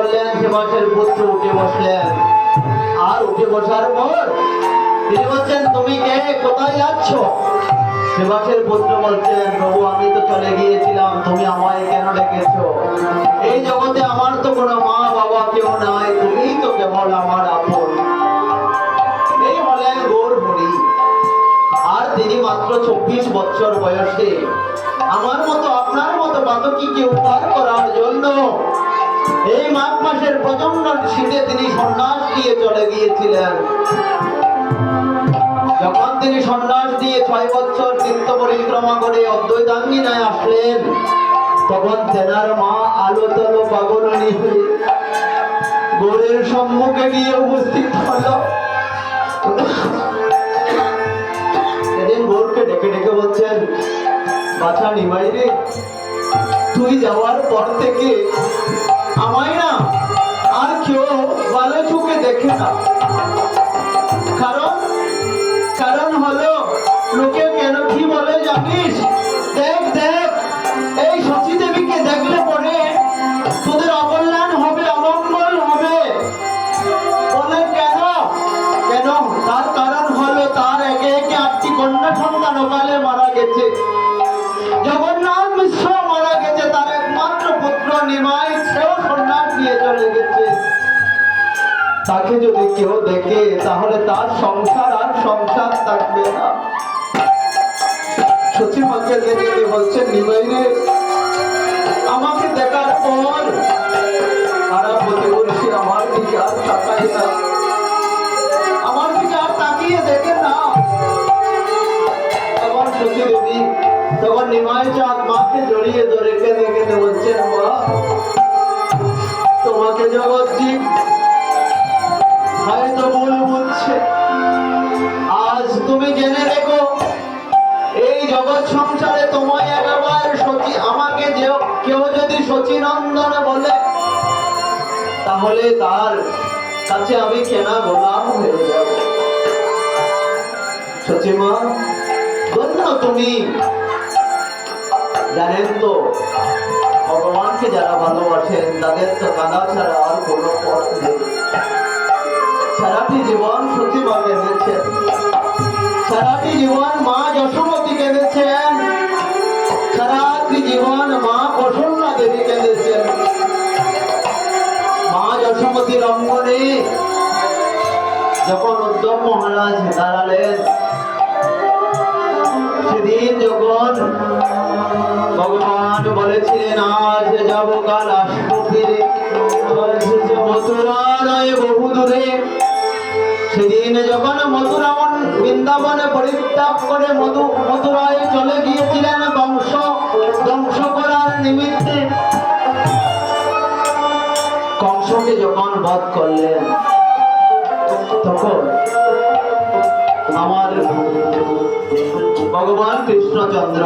করলেন সেবাসের পুত্র উঠে বসলেন। আর উঠে বসার পর তিনি বলছেন, তুমি কে? কোথায় যাচ্ছ? সেবাসের পুত্র বলছেন, প্রভু, আমি তো চলে গিয়েছিলাম, তুমি আমায় কেন ডেকেছো? এই জগতে আমার তো কোনো মা বাবা কেউ নাই তুমিই তো কেবল আমার আপন। এই হলেন গৌর হরি। আর তিনি মাত্র চব্বিশ বছর বয়সে। আমার মতো, আপনার মতো বাতকিকে উদ্ধার করার জন্য এই মাঘ মাসের প্রচণ্ড শীতে তিনি সন্ন্যাস দিয়ে চলে গিয়েছিলেন। যখন তিনি সন্ন্যাস দিয়ে ছয় বছর তীর্থ পরিক্রমা করে অদ্বৈতাঙ্গিনায় আসলেন, তখন তেনার মা আলো তলো পাগলনি হয়ে গোরের সম্মুখে গিয়ে উপস্থিত হলো। সেদিন গোরকে ডেকে ডেকে বলছেন, বাছা নিমাই রে, তুই যাওয়ার পর থেকে আমায় না আর কেউ ভালো চোখে দেখে না। কারণ কারণ হলো, লোকে কেন কি বলে জানিস? দেখ দেখ, এই শচী দেবীকে দেখলে তাকে যদি কেউ দেখে, তাহলে তার সংসার আর সংসার থাকবে না। সচিব মাকে দেখে বলছেন নিমাই রে, আমাকে দেখার পর আমার তাকিয়ে দেখে না। তখন নিমাই জড়িয়ে ধরে কেঁদে কেঁদে বলছেন তোমাকে জগৎজীব হয়তো ভুল বলছে আজ তুমি জেনে রেখো, এই জগৎ সংসারে তোমায় একবার সচি আমাকে যে কেউ যদি সচিনন্দন বলে, তাহলে তার কাছে আমি কেনা গোলাম হয়ে যাব। সচিমা ধন্য তুমি। জানেন তো, ভগবানকে যারা ভালোবাসেন, তাদের তো কাঁদা ছাড়া আর কোনো পথ নেই। সারাটি জীবন সচিমা কেঁদেছেন সারাটি জীবন মা যশোমতী কেঁদেছেন। সারাটি জীবন মা প্রসন্না দেবী কেঁদেছেন। মা যশোমতীর অঙ্গনে যখন উদ্ধব মহারাজ দাঁড়ালেন, সেদিন যখন ভগবান বলেছিলেন, আজ যাব কাল আসব সেদিন যখন মথুরা বৃন্দাবনে পরিত্যাগ করে মধু মথুরায় চলে গিয়েছিলেন বংশ ধ্বংস করার নিমিত্তে কংসকে যখন বধ করলেন, তখন আমার ভগবান কৃষ্ণচন্দ্র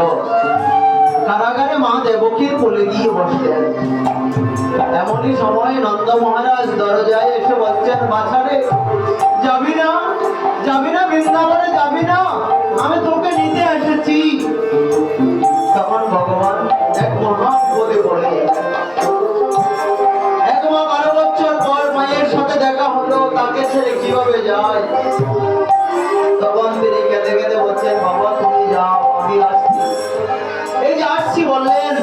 কারাগারে মা দেবকীর কোলে গিয়ে বসলেন এমনই সময় নন্দ মহারাজ দরজায় এসে বলছেন, বাছারে, যাবি না? যাবি না বৃন্দাবনে? যাবি না? আমি তোকে নিতে এসেছি। তখন ভগবান এক মহা বলে পড়ে। এক মা বারো বছর পর মায়ের সাথে দেখা হলো, তাকে ছেড়ে কীভাবে যায়? তখন তিনি কেঁদে কেঁদে বলছেন বাবা তুমি যাও, আমি আসছি। আসছি বললেন,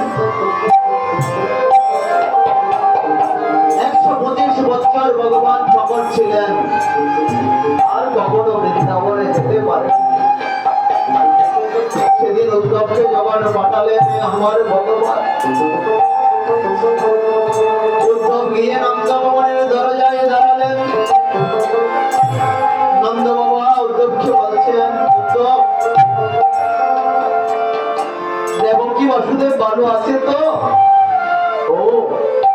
একশো পঁচিশ বছর ভগবান সকল ছিলেন। আর কখনো বৃন্দাবনে যেতে পারে। সেদিন উদ্ধবকে যখন পাঠালেন আমার ভগবান। উদ্ধব গিয়ে নন্দভবনের দরজায় দাঁড়ালেন ভালো আছে তো? ও,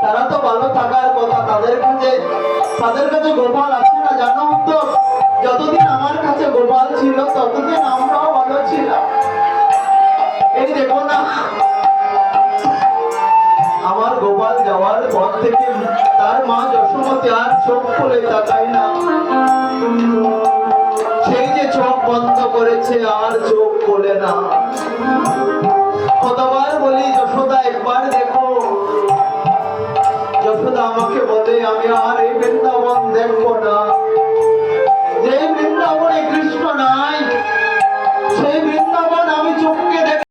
তারা তো ভালো থাকার কথা, তাদের কাছে তাদের কাছে গোপাল আছে না, জানো তো যতদিন আমার কাছে গোপাল ছিল, ততদিন আমরাও ভালো ছিলাম। এই দেখো না। আমার গোপাল যাওয়ার পর থেকে তার মা যশোমতী আর চোখ খুলে তাকায় না। সেই যে চোখ বন্ধ করেছে, আর চোখ খোলে না। কতবার বলি, যশোদা একবার দেখো। যশোদা আমাকে বলে, আমি আর এই বৃন্দাবন দেখব না। যে বৃন্দাবনে কৃষ্ণ